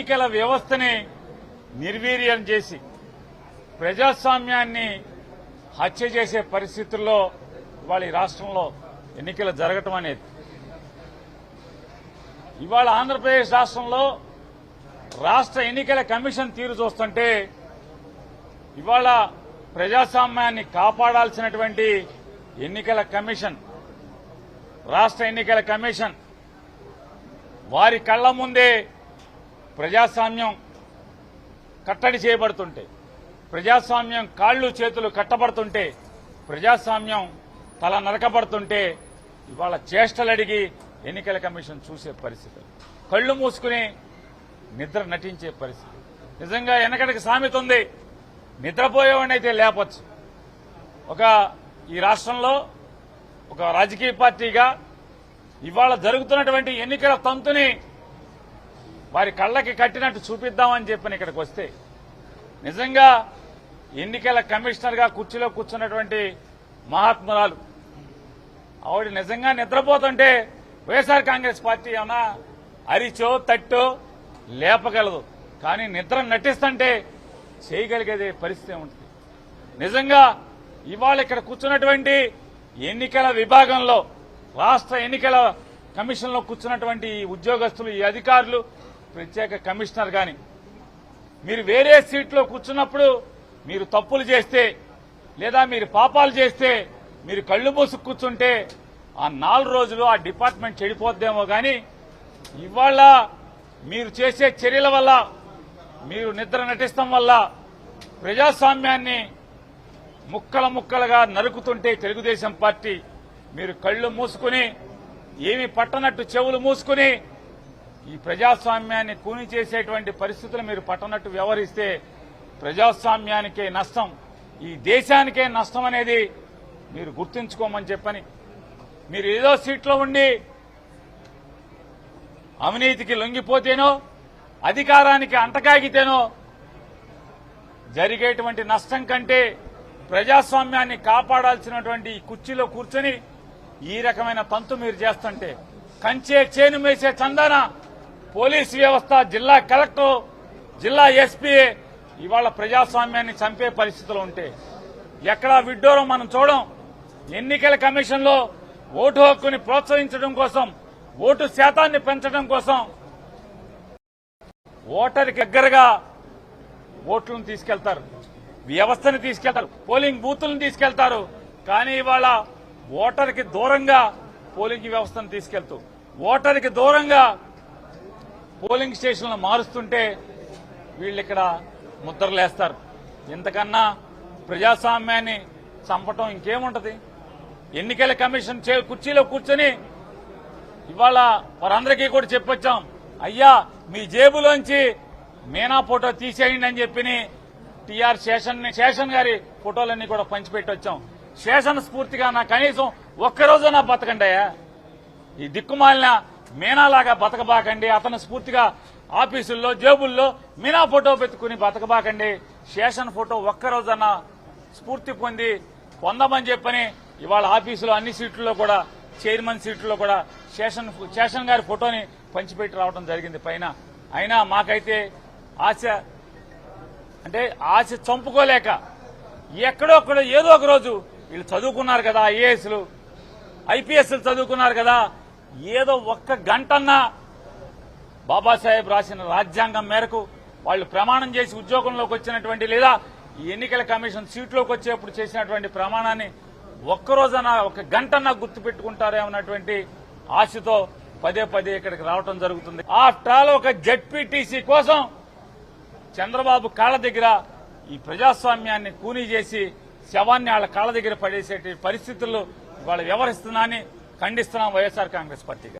ఎన్నికల వ్యవస్థని నిర్వీర్యం చేసి ప్రజాస్వామ్యాన్ని హత్య చేసే పరిస్థితుల్లో ఇవాళ ఈ రాష్ట్రంలో ఎన్నికలు జరగటం అనేది. ఇవాళ ఆంధ్రప్రదేశ్ రాష్ట్రంలో రాష్ట్ర ఎన్నికల కమిషన్ తీరు చూస్తుంటే ఇవాళ ప్రజాస్వామ్యాన్ని కాపాడాల్సినటువంటి ఎన్నికల కమిషన్ రాష్ట్ర ఎన్నికల కమిషన్ వారి కళ్ళ ముందే ప్రజాస్వామ్యం కట్టడి చేయబడుతుంటే ప్రజాస్వామ్యం కాళ్ళు చేతులు కట్టబడుతుంటే ప్రజాస్వామ్యం తల నరకబడుతుంటే ఇవాళ చేష్టలు అడిగి ఎన్నికల కమిషన్ చూసే పరిస్థితి. కళ్ళు మూసుకుని నిద్ర నటించే పరిస్థితి. నిజంగా వెనకటికి సామెత ఉంది. నిద్రపోయేవాడిని అయితే లేపచ్చు. ఒక ఈ రాష్ట్రంలో ఒక రాజకీయ పార్టీగా ఇవాళ జరుగుతున్నటువంటి ఎన్నికల తంతుని వారి కళ్ళకి కట్టినట్టు చూపిద్దామని చెప్పిన ఇక్కడికి వస్తే నిజంగా ఎన్నికల కమిషనర్గా కుర్చీలో కూర్చున్నటువంటి మహాత్మురాలు ఆవిడ నిజంగా నిద్రపోతుంటే వైఎస్ఆర్ కాంగ్రెస్ పార్టీ ఏమన్నా అరిచో తట్టో లేపగలదు. కానీ నిద్ర నటిస్తుంటే చేయగలిగేదే పరిస్థితి ఉంటుంది నిజంగా ఇవాళ ఇక్కడ కూర్చున్నటువంటి ఎన్నికల విభాగంలో రాష్ట్ర ఎన్నికల కమిషన్లో కూర్చున్నటువంటి ఈ ఉద్యోగస్తులు ఈ అధికారులు ప్రత్యేక కమిషనర్ కానీ మీరు వేరే సీట్లో కూర్చున్నప్పుడు మీరు తప్పులు చేస్తే లేదా మీరు పాపాలు చేస్తే మీరు కళ్ళు మూసుకు కూర్చుంటే ఆ నాలుగు రోజులు ఆ డిపార్ట్మెంట్ చెడిపోద్దేమో కానీ ఇవాళ మీరు చేసే చర్యల వల్ల మీరు నిద్ర నటిస్తాం వల్ల ప్రజాస్వామ్యాన్ని ముక్కల ముక్కలుగా నరుకుతుంటే తెలుగుదేశం పార్టీ మీరు కళ్ళు మూసుకుని ఏమి పట్టనట్టు చెవులు మూసుకుని ఈ ప్రజాస్వామ్యాన్ని కూని చేసేటువంటి పరిస్థితులు మీరు పట్టనట్టు వ్యవహరిస్తే ప్రజాస్వామ్యానికే నష్టం ఈ దేశానికే నష్టం అనేది మీరు గుర్తుంచుకోమని చెప్పని మీరు ఏదో సీట్లో ఉండి అవినీతికి లొంగిపోతేనో అధికారానికి అంటకాగితేనో జరిగేటువంటి నష్టం కంటే ప్రజాస్వామ్యాన్ని కాపాడాల్సినటువంటి ఈ కుర్చీలో కూర్చొని ఈ రకమైన తంతు మీరు చేస్తుంటే కంచే చేను మేసే చందన పోలీస్ వ్యవస్థ జిల్లా కలెక్టర్ జిల్లా ఎస్పీ ఇవాళ ప్రజాస్వామ్యాన్ని చంపే పరిస్థితులు ఉంటే ఎక్కడా విడ్డూరం మనం చూడం. ఎన్నికల కమిషన్లో ఓటు హక్కుని ప్రోత్సహించడం కోసం ఓటు శాతాన్ని పెంచడం కోసం ఓటరికి దగ్గరగా ఓట్లను తీసుకెళ్తారు. వ్యవస్థని తీసుకెళ్తారు. పోలింగ్ బూతులను తీసుకెళ్తారు. కానీ ఇవాళ ఓటర్కి దూరంగా పోలింగ్ వ్యవస్థను తీసుకెళ్తూ ఓటర్కి దూరంగా పోలింగ్ స్టేషన్లు మారుస్తుంటే వీళ్ళు ఇక్కడ ముద్రలేస్తారు. ఇంతకన్నా ప్రజాస్వామ్యాన్ని చంపటం ఇంకేముంటది? ఎన్నికల కమిషన్ చే- కుర్చీలో కూర్చొని ఇవాళ వారందరికీ కూడా చెప్పొచ్చాం అయ్యా మీ జేబులోంచి మీనా ఫోటో తీసేయండి అని చెప్పి టిఆర్ శేషన్ శేషన్ గారి ఫోటోలన్నీ కూడా పంచిపెట్టొచ్చాం. శేషన్ స్ఫూర్తిగా నా కనీసం ఒక్కరోజు నా బతకండి అయ్యా ఈ దిక్కుమాలిన మీనాలాగా బతకబాకండి అతను స్ఫూర్తిగా ఆఫీసుల్లో జేబుల్లో మీనా ఫోటో పెట్టుకుని బతకబాకండి. శేషన్ ఫోటో ఒక్కరోజన్న స్ఫూర్తి పొంది పొందమని చెప్పని ఇవాళ ఆఫీసులో అన్ని సీట్లలో కూడా చైర్మన్ సీట్లలో కూడా శేషన్ శేషన్ గారి ఫోటోని పంచిపెట్టి రావడం జరిగింది పైన. అయినా మాకైతే ఆశ అంటే ఆశ చంపుకోలేక ఎక్కడోక్కడో ఏదో ఒక రోజు వీళ్ళు చదువుకున్నారు కదా ఐఏఎస్లు ఐపీఎస్లు చదువుకున్నారు కదా ఏదో ఒక్క గంటన్నా బాబాసాహెబ్ రాసిన రాజ్యాంగం మేరకు వాళ్ళు ప్రమాణం చేసి ఉద్యోగంలోకి వచ్చినటువంటి లేదా ఈ ఎన్నికల కమిషన్ సీట్లోకి వచ్చేప్పుడు చేసినటువంటి ప్రమాణాన్ని ఒక్కరోజన ఒక గంటన్నా గుర్తు పెట్టుకుంటారేమన్నటువంటి ఆశతో పదే పదే ఇక్కడికి రావటం జరుగుతుంది. ఆఫ్టర్ ఆల్ ఒక జడ్పీటీసీ కోసం చంద్రబాబు కాళ్ళ దగ్గర ఈ ప్రజాస్వామ్యాన్ని కూనీ చేసి శవాన్ని వాళ్ళ కాళ్ళ దగ్గర పడేసే పరిస్థితుల్లో వాళ్ళు వ్యవహరిస్తున్నా ఖండిస్తున్నాం వైఎస్ఆర్ కాంగ్రెస్ పార్టీగా.